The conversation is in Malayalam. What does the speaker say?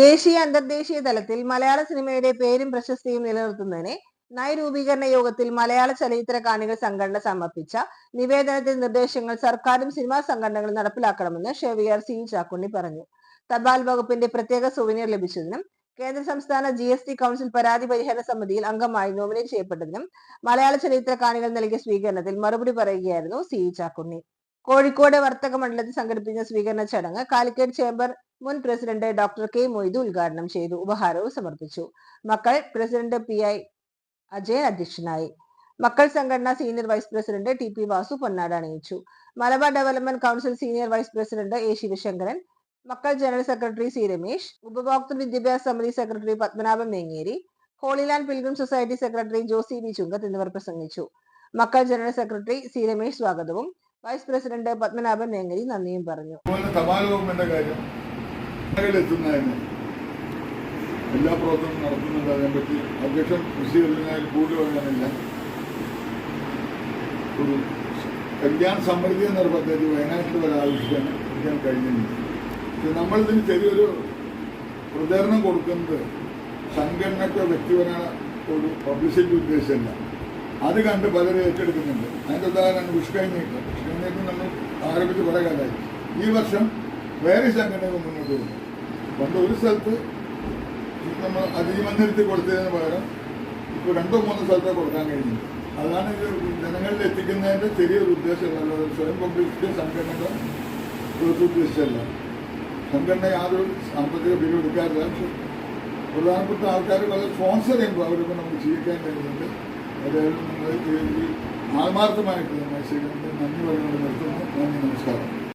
ദേശീയ അന്തർദേശീയ തലത്തിൽ മലയാള സിനിമയുടെ പേരും പ്രശസ്തിയും നിലനിർത്തുന്നതിന് നയരൂപീകരണ യോഗത്തിൽ മലയാള ചലച്ചിത്ര കാണികൾ സംഘടന സമർപ്പിച്ച നിവേദനത്തിൽ നിർദ്ദേശങ്ങൾ സർക്കാരും സിനിമാ സംഘടനകളും നടപ്പിലാക്കണമെന്ന് ഷെവിയർ സി ചാക്കുണ്ണി പറഞ്ഞു. തപാൽ വകുപ്പിന്റെ പ്രത്യേക സുവനീർ ലഭിച്ചതിനും കേന്ദ്ര സംസ്ഥാന ജി എസ് ടി കൗൺസിൽ പരാതി പരിഹാര സമിതിയിൽ അംഗമായി നോമിനേറ്റ് ചെയ്യപ്പെട്ടതിനും മലയാള ചലച്ചിത്ര കാണികൾ നൽകിയ സ്വീകരണത്തിൽ മറുപടി പറയുകയായിരുന്നു സി. ചാക്കുണ്ണി കോഴിക്കോട് വർത്തക മണ്ഡലത്തിൽ സംഘടിപ്പിച്ച സ്വീകരണ ചടങ്ങ് കാലിക്കറ്റ് ചേംബർ മുൻ പ്രസിഡന്റ് ഡോക്ടർ കെ മൊയ്തു ഉദ്ഘാടനം ചെയ്തു. ഉപഹാരവും സമർപ്പിച്ചു. മക്കൾ പ്രസിഡന്റ് പി ഐ അജയൻ അധ്യക്ഷനായി. മക്കൾ സംഘടന senior vice president T P Vasu Ponnad അണിയിച്ചു. Malabar development council senior vice president A Sivasankaran. മക്കൾ ജനറൽ സെക്രട്ടറി സി രമേശ്. ഉപഭോക്തൃ വിദ്യാഭ്യാസ സമിതി secretary Padmanabhan Mengeri. Holy land pilgrim society secretary Josy V Chunkath എന്നിവർ പ്രസംഗിച്ചു. മക്കൾ ജനറൽ സെക്രട്ടറി സി രമേശ് സ്വാഗതവും വൈസ് പ്രസിഡന്റ് പത്മനാഭൻ നേങ്ങരി നന്ദിയും പറഞ്ഞു. വകുപ്പിന്റെ കാര്യം എല്ലാ പ്രവർത്തനവും നടത്തുന്നുണ്ട്. അതിനെപ്പറ്റി അധ്യക്ഷൻ വിശദീകരിക്കാൻ കൂടുതൽ പറയാനില്ല. ഒരു കല്യാൺ സമൃദ്ധി എന്നൊരു പദ്ധതി വയനാട്ടിൽ വരെ ആവശ്യം ചെയ്യാൻ കഴിഞ്ഞില്ല പക്ഷെ നമ്മളിതിന് ചെറിയൊരു പ്രചരണം കൊടുക്കുന്നത് സംഘടനയ്ക്കോ വ്യക്തിപരമായ ഒരു പബ്ലിസിറ്റി ഉദ്ദേശമല്ല. അത് കണ്ട് പലരും ഏറ്റെടുക്കുന്നുണ്ട്. അതിന്റെ ഉദാഹരണമാണ് പുഷ്കൈ നീക്കം പുഷ്കൈ നീക്കം നമ്മൾ ആരംഭിച്ച് കുറേ കാലമായി. ഈ വർഷം വേറെ സംഘടനകൾ മുന്നോട്ട് പോകുന്നു. പണ്ട് ഒരു സ്ഥലത്ത് നമ്മൾ അതിമന്ദിരത്തിൽ കൊടുത്തതിന് പകരം ഇപ്പോൾ രണ്ടോ മൂന്നോ സ്ഥലത്തെ കൊടുക്കാൻ കഴിഞ്ഞത് അതാണ് ഇത് ജനങ്ങളിൽ എത്തിക്കുന്നതിന്റെ ചെറിയൊരു ഉദ്ദേശമല്ല സ്വയം പബ്ലിസിറ്റി സംഘടനകൾ ഉദ്ദേശിച്ചല്ല. സംഘടന യാതൊരു സാമ്പത്തിക ബില്ല് എടുക്കാറില്ല. പ്രധാനപ്പെട്ട ആൾക്കാർ വളരെ സ്പോൺസർ ചെയ്യുമ്പോൾ അവരൊക്കെ നമുക്ക് ജീവിക്കാൻ കഴിയുന്നുണ്ട് ഈ ആത്മാർത്ഥമായിട്ട് ശരി നന്ദി പറയുന്നത് നിർത്തുന്നു നന്ദി നമസ്കാരം.